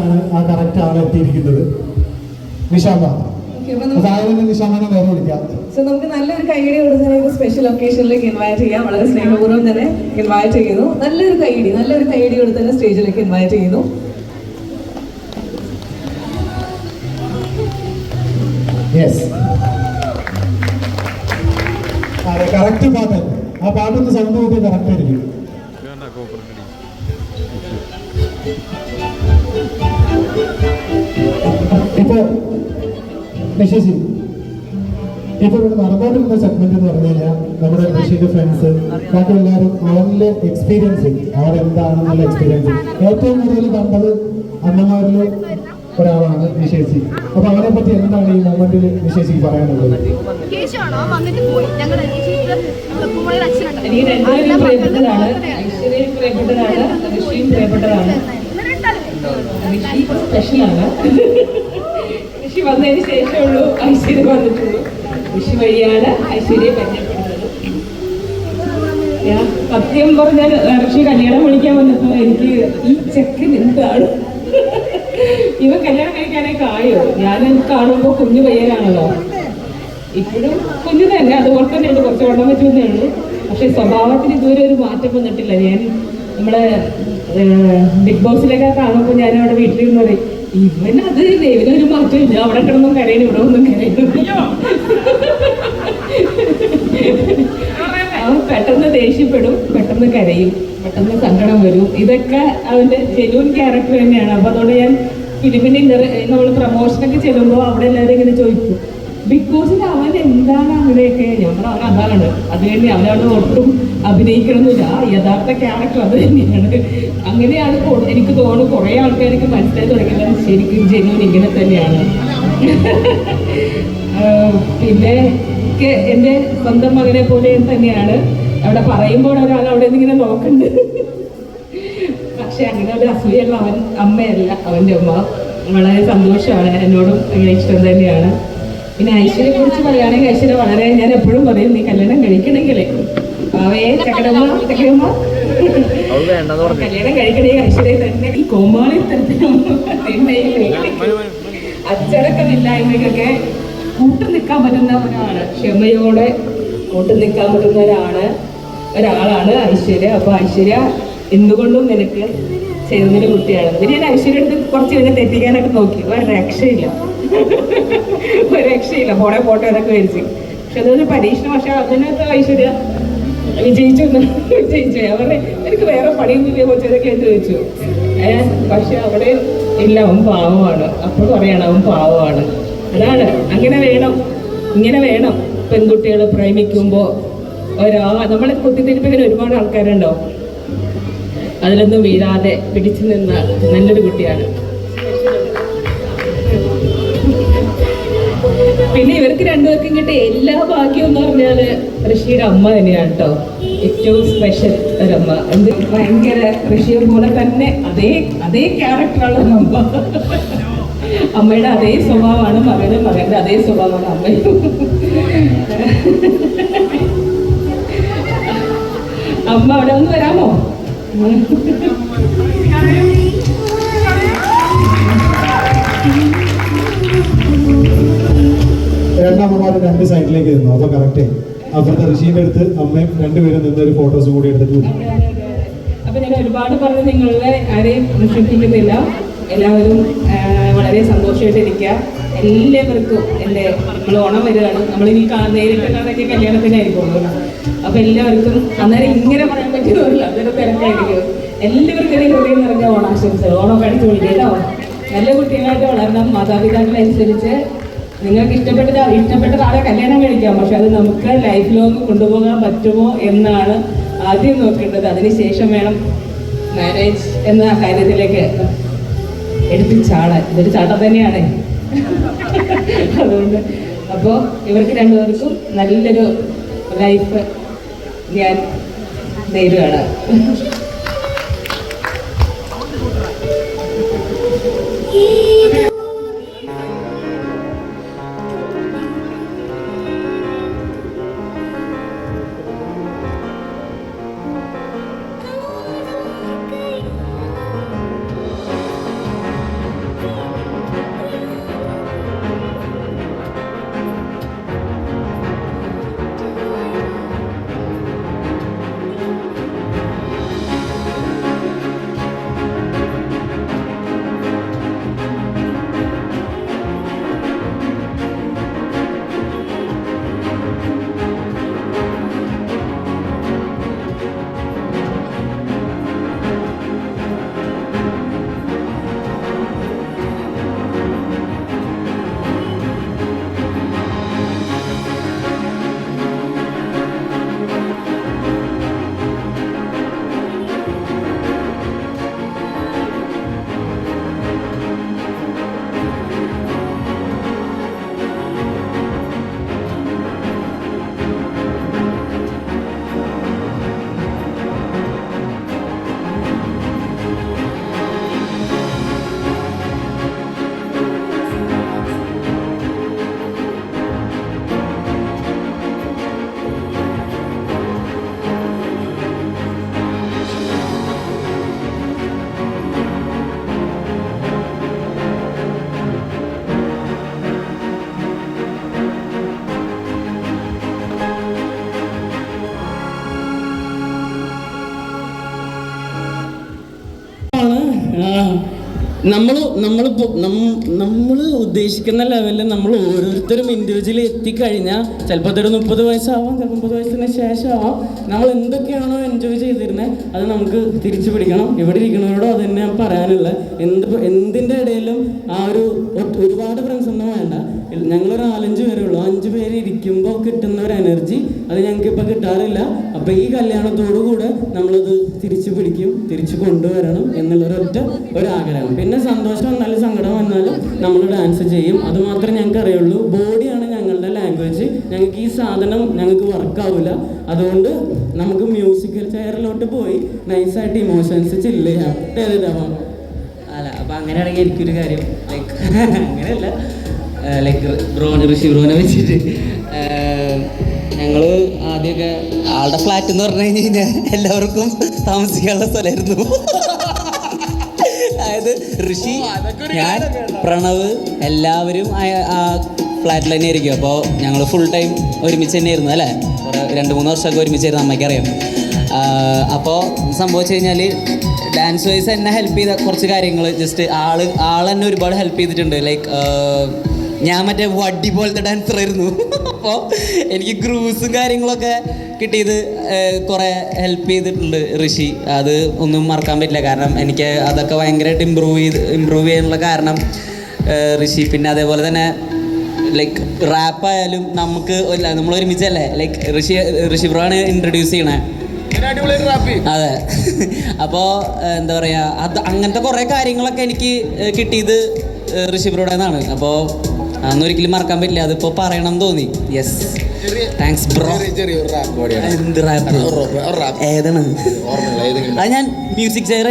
സെക്ഷനിലാണ് ആ കറക്റ്റ് ആൾ എത്തിയിരിക്കുന്നത്. നിഷാമ സോ നമുക്ക് നല്ലൊരു കൈയടി കൊടുത്ത് സ്പെഷ്യൽ ഒക്കേഷനിലേക്ക് ഇൻവൈറ്റ് ചെയ്യാം. വളരെ സ്നേഹപൂർവം തന്നെ ഇൻവൈറ്റ് ചെയ്യുന്നു. നല്ലൊരു കൈയടി നല്ലൊരു കൈയടി കൊടുത്ത് തന്നെ സ്റ്റേജിലേക്ക് ഇൻവൈറ്റ് ചെയ്യുന്നു. കറക്റ്റ് പാട്ട്. ആ പാട്ടൊന്ന് സൗണ്ട് നോക്കി കറക്റ്റ് ആയിരിക്കും. ഇപ്പൊ നിശേഷി ഇപ്പൊ ഇവിടെ നടന്നുകൊണ്ടിരുന്ന സെഗ്മെന്റ് എന്ന് പറഞ്ഞു കഴിഞ്ഞാൽ നമ്മുടെ ബഷീർ ഫ്രണ്ട്സ് ബാക്കി എല്ലാവരും അവരിലെ എക്സ്പീരിയൻസ് അവരെന്താണെന്നുള്ള എക്സ്പീരിയൻസ് ഏറ്റവും കൂടുതൽ കണ്ടത് അമ്മമാരിൽ ഒരാളാണ് വിശേഷി അപ്പൊ അവരെ പറ്റി എന്താണ് ഈ മൊമെന്റിൽ വിശേഷി പറയാനുള്ളത്? പ്രിയപ്പെട്ടതാണ്. പ്രിയപ്പെട്ടതാണ്. ഋഷിയും പ്രിയപ്പെട്ടതാണ്. ഋഷി സ്പെഷ്യലാണ് ഋഷി വന്നതിന് ശേഷമേ ഉള്ളൂ ഐശ്വര്യം വന്നിട്ടുള്ളൂ. ഋഷി വഴിയാണ് ഐശ്വര്യം പരിചയപ്പെടുന്നത്. സത്യം പറഞ്ഞാൽ ഋഷി കല്യാണം വിളിക്കാൻ വന്നപ്പോൾ എനിക്ക് ഈ ചെക്കൻ എന്താണ് ഇവ കല്യാണം കഴിക്കാനൊക്കെ ആയോ? ഞാൻ കാണുമ്പോൾ കുഞ്ഞു പയ്യനാണല്ലോ. ഇപ്പോഴും കുഞ്ഞു തന്നെ. അതുപോലെ തന്നെ ഉണ്ട്. കുറച്ച് ഓടാൻ വെച്ചേ ഉള്ളൂ. പക്ഷെ സ്വഭാവത്തിന് ഇതുവരെ ഒരു മാറ്റം വന്നിട്ടില്ല. ഞാൻ നമ്മളെ ബിഗ് ബോസിലൊക്കെ കാണുമ്പോൾ ഞാൻ അവിടെ വീട്ടിലിരുന്ന് പറയും തന്നെ ഇവനൊരു മാറ്റമില്ല അവിടെ കിടന്നും കരയണം ഇവിടെ ഒന്നും കരയണം അവൻ പെട്ടെന്ന് ദേഷ്യപ്പെടും പെട്ടെന്ന് കരയും പെട്ടെന്ന് സങ്കടം വരും. ഇതൊക്കെ അവന്റെ ജെനുവൻ ക്യാരക്ടർ തന്നെയാണ്. അപ്പൊ അതുകൊണ്ട് ഞാൻ ഫിലിമിന്റെ നമ്മൾ പ്രൊമോഷനൊക്കെ ചെല്ലുമ്പോൾ അവിടെ എല്ലാവരും ഇങ്ങനെ ചോദിക്കും. ബോസിൽ അവൻ എന്താണ് അങ്ങനെയൊക്കെ? ഞാൻ പറഞ്ഞ അവൻ അത് തന്നെ അവനവിടെ ഒട്ടും അഭിനയിക്കണമെന്നില്ല യഥാർത്ഥ ക്യാരക്ടർ അത് തന്നെയാണ്. അങ്ങനെയാണ് എനിക്ക് തോന്നുന്നു കുറേ ആൾക്കാർക്ക് മനസ്സിലായി തുടങ്ങിയത്. ശരിക്കും ജെന്യൂൻ ഇങ്ങനെ തന്നെയാണ്. പിന്നെ എന്റെ സ്വന്തം മകനെ പോലെ തന്നെയാണ്. അവിടെ പറയുമ്പോൾ ഒരാൾ അവിടെ നിന്ന് ഇങ്ങനെ നോക്കുന്നുണ്ട്. പക്ഷെ അങ്ങനെ ഒരു അസൂയുള്ള അവൻ അമ്മയല്ല അവന്റെ അമ്മ വളരെ സന്തോഷമാണ്. എന്നോടും ഇഷ്ടം തന്നെയാണ്. പിന്നെ ഐശ്വര്യയെ കുറിച്ച് പറയുകയാണെങ്കിൽ ഐശ്വര്യ വളരെ ഞാൻ എപ്പോഴും പറയും നീ കല്യാണം കഴിക്കണമെങ്കിലേ. അവയെ ചക്കടമ്മ ചക്കടമ്മ കല്യാണം കഴിക്കണേ ഐശ്വര്യ തന്നെ. ഈ കോമാളി തരത്തിലും അച്ചടക്കമില്ലായ്മയ്ക്കൊക്കെ കൂട്ടു നിൽക്കാൻ പറ്റുന്ന ഒരാൾ ക്ഷമയോടെ കൂട്ടു നിൽക്കാൻ പറ്റുന്ന ഒരാൾ ഒരാളാണ് ഐശ്വര്യ. അപ്പൊ ഐശ്വര്യ എന്തുകൊണ്ടും നിനക്ക് ചേർന്നൊരു കുട്ടിയാണ്. പിന്നെ ഞാൻ ഐശ്വര്യ എടുത്ത് കുറച്ച് കഴിഞ്ഞാൽ തെറ്റിക്കാനൊക്കെ നോക്കി. ഒരു രക്ഷയില്ല. രക്ഷയില്ല. ഫോണെ ഫോട്ടോ ഇതൊക്കെ മേടിച്ച് പക്ഷെ അതൊരു പരീക്ഷണ. പക്ഷെ അതിനകത്ത് ഐശ്വര്യ വിജയിച്ചു വിജയിച്ചു. പറഞ്ഞു എനിക്ക് വേറെ പണിയൊന്നുമില്ല കൊച്ചതൊക്കെ എന്ന് ചോദിച്ചു ഏഹ് പക്ഷെ അവിടെ ഇല്ല. അവൻ പാവമാണ്. അപ്പോൾ പറയണം അവൻ പാവമാണ്. അതാണ്. അങ്ങനെ വേണം. ഇങ്ങനെ വേണം. പെൺകുട്ടികൾ പ്രേമിക്കുമ്പോൾ ഒരാ നമ്മളെ കുത്തിത്തിരിപ്പിക്കുന്ന ഒരുപാട് ആൾക്കാരുണ്ടോ? അതിലൊന്നും വീഴാതെ പിടിച്ചു നിന്ന നല്ലൊരു കുട്ടിയാണ്. പിന്നെ ഇവർക്ക് രണ്ടുപേർക്കും കിട്ടിയ എല്ലാ ഭാഗ്യവും എന്ന് പറഞ്ഞാൽ ഋഷിയുടെ അമ്മ തന്നെയാണ് കേട്ടോ ഏറ്റവും സ്പെഷ്യൽ ഒരമ്മ. എന്ത്? ഭയങ്കര ഋഷിയെ പോലെ തന്നെ അതേ അതേ ക്യാരക്ടറാണ് അമ്മ. അമ്മയുടെ അതേ സ്വഭാവമാണ് മകന് മകന്റെ അതേ സ്വഭാവമാണ് അമ്മയും. അമ്മ അവിടെ ഒന്ന് വരാമോ? രണ്ടമ്മമാർ രണ്ട് സൈഡിലേക്ക് നിന്നു. അപ്പൊ കറക്റ്റ് അപ്പുറത്തെ ഋഷീന്റെ അടുത്ത് അമ്മയും രണ്ടുപേരും നിന്ന് ഒരു ഫോട്ടോസ് കൂടി എടുത്തിട്ട്. അപ്പൊ ഞാൻ ഒരുപാട് പറഞ്ഞ് നിങ്ങളുടെ ആരെയും വിഷമിപ്പിക്കുന്നില്ല എല്ലാവരും വളരെ സന്തോഷമായിട്ടിരിക്കുക എല്ലാവർക്കും എന്റെ നമ്മൾ ഓണം വരികയാണ്. നമ്മൾ ഇനി നേരിട്ട് കാണാനൊക്കെ കല്യാണത്തിനായിരിക്കും അപ്പൊ എല്ലാവർക്കും അന്നേരം ഇങ്ങനെ പറയാൻ പറ്റുന്നില്ല അതൊരു തിരക്കായിരിക്കും. എല്ലാവർക്കും എന്റെ ഹൃദയം നിറഞ്ഞ ഓണാശംസകൾ. ഓണം കഴിച്ചു കൊടുക്കുക കേട്ടോ നല്ല കുട്ടികളായിട്ട് വളരണം. മാതാപിതാക്കളനുസരിച്ച് നിങ്ങൾക്ക് ഇഷ്ടപ്പെട്ട ഇഷ്ടപ്പെട്ട ആളെ കല്യാണം കഴിക്കാം. പക്ഷെ അത് നമുക്ക് ലൈഫ് ലോങ് കൊണ്ടുപോകാൻ പറ്റുമോ എന്നാണ് ആദ്യം നോക്കേണ്ടത്. അതിനുശേഷം വേണം മാരേജ് എന്ന കാര്യത്തിലേക്ക് എടുത്ത് ചാടാൻ ഇതൊരു ചാട്ടം തന്നെയാണ്. അതുകൊണ്ട് അപ്പോൾ ഇവർക്ക് രണ്ടുപേർക്കും നല്ലൊരു ലൈഫ് ഞാൻ നേരുകയാണ് നമ്മൾ നമ്മൾ നമ്മൾ ഉദ്ദേശിക്കുന്ന ലെവലിൽ നമ്മൾ ഓരോരുത്തരും ഇൻഡിവിജ്വലി എത്തിക്കഴിഞ്ഞാൽ ചിലപ്പോൾ അതൊരു മുപ്പത് വയസ്സാവാം ചിലപ്പോൾ മുപ്പത് വയസ്സിന് ശേഷമാവാം. നമ്മൾ എന്തൊക്കെയാണോ എൻജോയ് ചെയ്തിരുന്നത് അത് നമുക്ക് തിരിച്ചു പിടിക്കണം. ഇവിടെ ഇരിക്കുന്നവരോടും അത് തന്നെ പറയാനുള്ളത് എന്ത് എന്തിന്റെ ഇടയിലും ആ ഒരു ഒരുപാട് ഫ്രണ്ട്സ് ഒന്നും വേണ്ട. ഞങ്ങളൊരു നാലഞ്ച് പേരേ ഉള്ളൂ അഞ്ച് പേര് ഇരിക്കുമ്പോൾ കിട്ടുന്ന ഒരു എനർജി അത് ഞങ്ങൾക്ക് ഇപ്പം കിട്ടാറില്ല. അപ്പോൾ ഈ കല്യാണത്തോടുകൂടെ നമ്മളത് തിരിച്ചു പിടിക്കും തിരിച്ചു കൊണ്ടുവരണം എന്നുള്ളൊരൊറ്റ ഒരു ആഗ്രഹം പിന്നെ സന്തോഷം വന്നാലും സങ്കടം വന്നാലും നമ്മൾ ഡാൻസ് ചെയ്യും. അത് മാത്രമേ ഞങ്ങൾക്ക് അറിയുള്ളൂ ബോഡിയാണ് ഞങ്ങളുടെ ലാംഗ്വേജ് ഞങ്ങൾക്ക് ഈ സാധനം ഞങ്ങൾക്ക് വർക്കാവില്ല അതുകൊണ്ട് നമുക്ക് മ്യൂസിക്കൽ ചെയറിലോട്ട് പോയി നൈസായിട്ട് ഇമോഷൻസ് ചില്ല് ചെയ്യാം. അല്ല അപ്പം അങ്ങനെയാണെങ്കിൽ എനിക്കൊരു കാര്യം ലൈക്ക് അങ്ങനെയല്ല. ലൈക്ക് ബ്രോ ഋഷി ബ്രോനെ വെച്ചിട്ട്. ഞങ്ങൾ ആദ്യമൊക്കെ ആളുടെ ഫ്ലാറ്റ് എന്ന് പറഞ്ഞു കഴിഞ്ഞ് കഴിഞ്ഞാൽ എല്ലാവർക്കും താമസിക്കാനുള്ള സ്ഥലമായിരുന്നു അതായത് ഋഷി ഞാൻ പ്രണവ് എല്ലാവരും ആ- ഫ്ലാറ്റിൽ തന്നെ ആയിരിക്കും അപ്പോൾ ഞങ്ങൾ ഫുൾ ടൈം ഒരുമിച്ച് തന്നെയായിരുന്നു അല്ലേ? രണ്ട് മൂന്ന് വർഷമൊക്കെ ഒരുമിച്ചായിരുന്നു അമ്മയ്ക്കറിയാം. അപ്പോൾ സംഭവിച്ചു കഴിഞ്ഞാൽ ഡാൻസ് വൈസ് എന്നെ ഹെൽപ്പ് ചെയ്ത കുറച്ച് കാര്യങ്ങൾ ജസ്റ്റ് ആൾ ആൾ എന്നെ ഒരുപാട് ഹെൽപ്പ് ചെയ്തിട്ടുണ്ട്. ലൈക്ക് ഞാൻ മറ്റേ വടി പോലത്തെ ഡാൻസർ ആയിരുന്നു. അപ്പോൾ എനിക്ക് ഗ്രൂസും കാര്യങ്ങളൊക്കെ കിട്ടിയത് കുറേ ഹെൽപ്പ് ചെയ്തിട്ടുണ്ട് ഋഷി. അത് ഒന്നും മറക്കാൻ പറ്റില്ല. കാരണം എനിക്ക് അതൊക്കെ ഭയങ്കരമായിട്ട് ഇമ്പ്രൂവ് ചെയ്ത് ഇമ്പ്രൂവ് ചെയ്യാനുള്ള കാരണം ഋഷി. പിന്നെ അതേപോലെ തന്നെ ലൈക്ക് റാപ്പ് ആയാലും നമുക്ക് ഇല്ല നമ്മൾ ഒരുമിച്ചല്ലേ? ലൈക്ക് ഋഷി ഋഷി ബ്രോ ആണ് ഇൻട്രൊഡ്യൂസ് ചെയ്യണേ. അതെ. അപ്പോൾ എന്താ പറയുക അത് അങ്ങനത്തെ കുറേ കാര്യങ്ങളൊക്കെ എനിക്ക് കിട്ടിയത് ഋഷി ബ്രോയുടെ നിന്നാണ്. അപ്പോൾ അതൊന്നും ഒരിക്കലും മറക്കാൻ പറ്റില്ല. അതിപ്പോ പറയണം തോന്നി. യെസ് താങ്ക്സ് ബ്രോ എന്ത് റാപ്പ് ഏതാണ്? അത് ഞാൻ മ്യൂസിക് ചെയർ